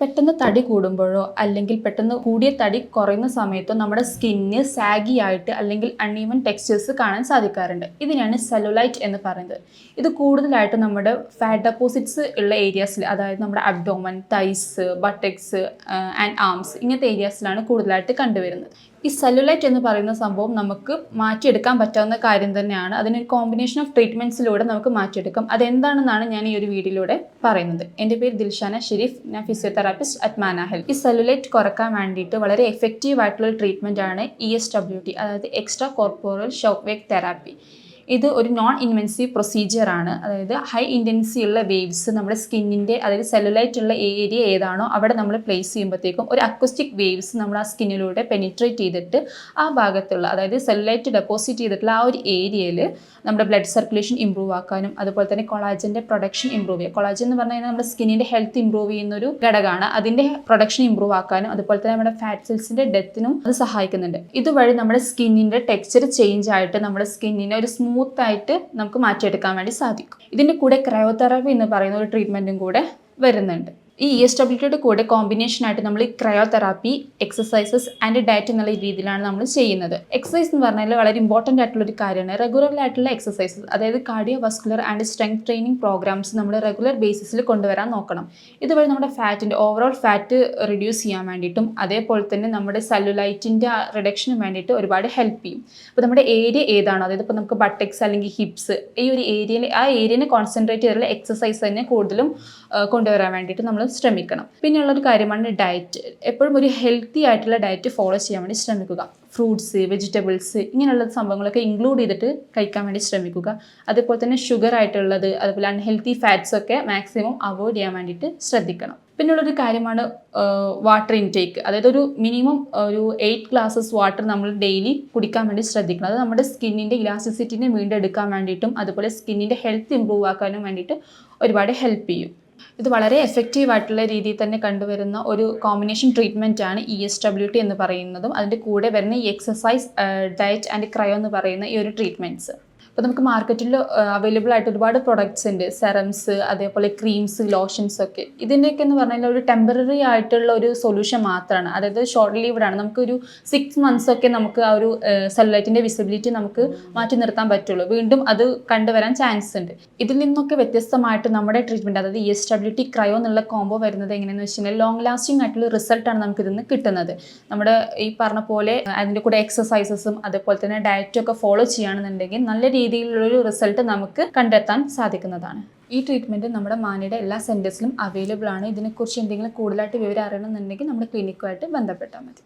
പെട്ടെന്ന് തടി കൂടുമ്പോഴോ അല്ലെങ്കിൽ പെട്ടെന്ന് കൂടിയ തടി കുറയുന്ന സമയത്തോ നമ്മുടെ സ്കിന്നിന് സാഗി ആയിട്ട് അല്ലെങ്കിൽ അൺഈവൻ ടെക്സ്ചേഴ്സ് കാണാൻ സാധിക്കാറുണ്ട്. ഇതിനാണ് സെലുലൈറ്റ് എന്ന് പറയുന്നത്. ഇത് കൂടുതലായിട്ട് നമ്മുടെ ഫാറ്റ് ഡെപ്പോസിറ്റ്സ് ഉള്ള ഏരിയാസിൽ അതായത് നമ്മുടെ abdomen thighs buttocks and arms ഇങ്ങനത്തെ ഏരിയാസിലാണ് കൂടുതലായിട്ട് കണ്ടുവരുന്നത്. ഈ സെല്ലുലൈറ്റ് എന്ന് പറയുന്ന സംഭവം നമുക്ക് മാറ്റിയെടുക്കാൻ പറ്റാവുന്ന കാര്യം തന്നെയാണ്. അതിനൊരു കോമ്പിനേഷൻ ഓഫ് ട്രീറ്റ്മെന്റ്സിലൂടെ നമുക്ക് മാറ്റിയെടുക്കാം. അതെന്താണെന്നാണ് ഞാൻ ഈ ഒരു വീഡിയോയിലൂടെ പറയുന്നത്. എന്റെ പേര് ദിൽഷാന ഷെരീഫ്. ഞാൻ ഫിസിയോതെറാപ്പിസ്റ്റ് അറ്റ് മാന ഹെൽത്ത് ഈ സെല്ലുലൈറ്റ് കുറയ്ക്കാൻ വേണ്ടിയിട്ട് വളരെ എഫക്റ്റീവ് ആയിട്ടുള്ള ട്രീറ്റ്മെന്റ് ആണ് ഇ എസ് ഡബ്ല്യു ടി അതായത് extra corporeal shock wave therapy ഇത് ഒരു നോൺ ഇൻവെൻസീവ് പ്രൊസീജിയർ ആണ്. അതായത് ഹൈ ഇന്റൻസി ഉള്ള വേവ്സ് നമ്മുടെ സ്കിന്നിന്റെ അതായത് സെല്ലുലൈറ്റ് ഉള്ള ഏരിയ ഏതാണോ അവിടെ നമ്മൾ പ്ലേസ് ചെയ്യുമ്പോഴത്തേക്കും ഒരു അക്വസ്റ്റിക് വേവ്സ് നമ്മൾ ആ സ്കിന്നിലൂടെ പെനിട്രേറ്റ് ചെയ്തിട്ട് ആ ഭാഗത്തുള്ള അതായത് സെല്ലുലൈറ്റ് ഡെപ്പോസിറ്റ് ചെയ്തിട്ടുള്ള ആ ഒരു ഏരിയയിൽ നമ്മുടെ ബ്ലഡ് സർക്കുലേഷൻ ഇമ്പ്രൂവ് ആക്കാനും അതുപോലെ തന്നെ കൊളാജന്റെ പ്രൊഡക്ഷൻ ഇമ്പ്രൂവ് ചെയ്യുക. കൊളാജൻ എന്ന് പറഞ്ഞു കഴിഞ്ഞാൽ നമ്മുടെ സ്കിന്നിന്റെ ഹെൽത്ത് ഇമ്പ്രൂവ് ചെയ്യുന്ന ഒരു ഘടകമാണ്. അതിന്റെ പ്രൊഡക്ഷൻ ഇമ്പ്രൂവ് ആക്കാനും അതുപോലെ തന്നെ നമ്മുടെ ഫാറ്റ് സെൽസിന്റെ ഡെത്തിനും അത് സഹായിക്കുന്നുണ്ട്. ഇതുവഴി നമ്മുടെ സ്കിന്നിന്റെ ടെക്സ്ചർ ചേഞ്ച് ആയിട്ട് നമ്മുടെ സ്കിന്നിനെ ഒരു സ്മൂത്ത് ആയിട്ട് നമുക്ക് മാറ്റിയെടുക്കാൻ വേണ്ടി സാധിക്കും. ഇതിന്റെ കൂടെ ക്രയോതെറാപ്പി എന്ന് പറയുന്ന ഒരു ട്രീറ്റ്മെന്റും കൂടെ വരുന്നുണ്ട്. ഈ ഇ എസ് ഡബ്ല്യൂയുടെ കൂടെ കോമ്പിനേഷനായിട്ട് നമ്മൾ ഈ ക്രയോതെറാപ്പി എക്സസൈസസ് ആൻഡ് ഡയറ്റ് എന്നുള്ള രീതിയിലാണ് നമ്മൾ ചെയ്യുന്നത്. എക്സസൈസ് എന്ന് പറഞ്ഞാൽ വളരെ ഇമ്പോർട്ടന്റ് ആയിട്ടുള്ള ഒരു കാര്യമാണ്. റെഗുലർ ആയിട്ടുള്ള എക്സസൈസസ് അതായത് cardio vascular and strength training programmes നമ്മൾ റെഗുലർ ബേസിസിൽ കൊണ്ടുവരാൻ നോക്കണം. ഇതുവഴി നമ്മുടെ ഫാറ്റിന്റെ ഓവറോൾ ഫാറ്റ് റിഡ്യൂസ് ചെയ്യാൻ വേണ്ടിയിട്ടും അതേപോലെ തന്നെ നമ്മുടെ സെല്ലുലൈറ്റിന്റെ റിഡക്ഷന് വേണ്ടിയിട്ട് ഒരുപാട് ഹെൽപ്പ് ചെയ്യും. അപ്പോൾ നമ്മുടെ ഏരിയ ഏതാണോ അതായത് ഇപ്പോൾ നമുക്ക് ബട്ടക്സ് അല്ലെങ്കിൽ ഹിപ്സ് ഈ ഒരു ഏരിയയിൽ ആ ഏരിയനെ കോൺസെൻട്രേറ്റ് ചെയ്തിട്ടുള്ള എക്സസൈസ് തന്നെ കൂടുതലും കൊണ്ടുവരാൻ വേണ്ടിയിട്ട് നമ്മൾ ശ്രമിക്കണം. പിന്നെയുള്ളൊരു കാര്യമാണ് ഡയറ്റ് എപ്പോഴും ഒരു ഹെൽത്തി ആയിട്ടുള്ള ഡയറ്റ് ഫോളോ ചെയ്യാൻ വേണ്ടി ശ്രമിക്കുക. ഫ്രൂട്ട്സ് വെജിറ്റബിൾസ് ഇങ്ങനെയുള്ള സംഭവങ്ങളൊക്കെ ഇൻക്ലൂഡ് ചെയ്തിട്ട് കഴിക്കാൻ വേണ്ടി ശ്രമിക്കുക. അതുപോലെ തന്നെ ഷുഗർ ആയിട്ടുള്ളത് അതുപോലെ അൺഹെൽത്തി ഫാറ്റ്സ് ഒക്കെ മാക്സിമം അവോയ്ഡ് ചെയ്യാൻ വേണ്ടിയിട്ട് ശ്രദ്ധിക്കണം. പിന്നുള്ളൊരു കാര്യമാണ് വാട്ടർ ഇൻടേക്ക് അതായത് ഒരു മിനിമം ഒരു എയ്റ്റ് ഗ്ലാസസ് വാട്ടർ നമ്മൾ ഡെയിലി കുടിക്കാൻ വേണ്ടി ശ്രദ്ധിക്കണം. അത് നമ്മുടെ സ്കിന്നിന്റെ ഇലാസ്റ്റിസിറ്റിനെ വീണ്ടെടുക്കാൻ വേണ്ടിയിട്ടും അതുപോലെ സ്കിന്നിന്റെ ഹെൽത്ത് ഇമ്പ്രൂവ് ആക്കാനും വേണ്ടിയിട്ട് ഒരുപാട് ഹെൽപ്പ് ചെയ്യും. ഇത് വളരെ എഫക്റ്റീവ് ആയിട്ടുള്ള രീതിയിൽ തന്നെ കണ്ടുവരുന്ന ഒരു കോമ്പിനേഷൻ ട്രീറ്റ്മെന്റ് ആണ് ഇ എസ് ഡബ്ല്യു ടി എന്ന് പറയുന്നതും അതിന്റെ കൂടെ വരുന്ന ഈ എക്സസൈസ് ഡയറ്റ് ആൻഡ് ക്രയോ എന്ന് പറയുന്ന ഈ ഒരു ട്രീറ്റ്മെന്റ്സ് അപ്പോൾ നമുക്ക് മാർക്കറ്റിൽ അവൈലബിൾ ആയിട്ട് ഒരുപാട് പ്രൊഡക്ട്സ് ഉണ്ട്. സെറംസ് അതേപോലെ ക്രീംസ് ലോഷൻസ് ഒക്കെ. ഇതിന്റെയൊക്കെ എന്ന് പറഞ്ഞാൽ ഒരു ടെമ്പററി ആയിട്ടുള്ള ഒരു സൊല്യൂഷൻ മാത്രമാണ്. അതായത് ഷോർട്ട് ലീവ് ആണ്. നമുക്കൊരു സിക്സ് മന്ത്സ് ഒക്കെ നമുക്ക് ആ ഒരു സെല്ലൈറ്റിന്റെ വിസിബിലിറ്റി നമുക്ക് മാറ്റി നിർത്താൻ പറ്റുള്ളൂ. വീണ്ടും അത് കണ്ടുവരാൻ ചാൻസ് ഉണ്ട്. ഇതിൽ നിന്നൊക്കെ വ്യത്യസ്തമായിട്ട് നമ്മുടെ ട്രീറ്റ്മെന്റ് അതായത് ഇ എസ് ടി ക്രയോ എന്നുള്ള കോംബോ വരുന്നത് എങ്ങനെയാണെന്ന് വെച്ച് കഴിഞ്ഞാൽ ലോങ് ലാസ്റ്റിംഗ് ആയിട്ടുള്ള റിസൾട്ടാണ് നമുക്ക് ഇതിൽ നിന്ന് കിട്ടുന്നത്. നമ്മുടെ ഈ പറഞ്ഞ പോലെ അതിന്റെ കൂടെ എക്സസൈസസും അതേപോലെ തന്നെ ഡയറ്റും ഒക്കെ ഫോളോ ചെയ്യുകയാണെന്നുണ്ടെങ്കിൽ നല്ല രീതിയിലുള്ളൊരു റിസൾട്ട് നമുക്ക് കണ്ടെത്താൻ സാധിക്കുന്നതാണ്. ഈ ട്രീറ്റ്മെന്റ് നമ്മുടെ മാനയുടെ എല്ലാ സെന്റേഴ്സിലും അവൈലബിൾ ആണ്. ഇതിനെക്കുറിച്ച് എന്തെങ്കിലും കൂടുതലായിട്ട് വിവരം അറിയണമെന്നുണ്ടെങ്കിൽ നമ്മുടെ ക്ലിനിക്കുമായിട്ട് ബന്ധപ്പെട്ടാൽ മതി.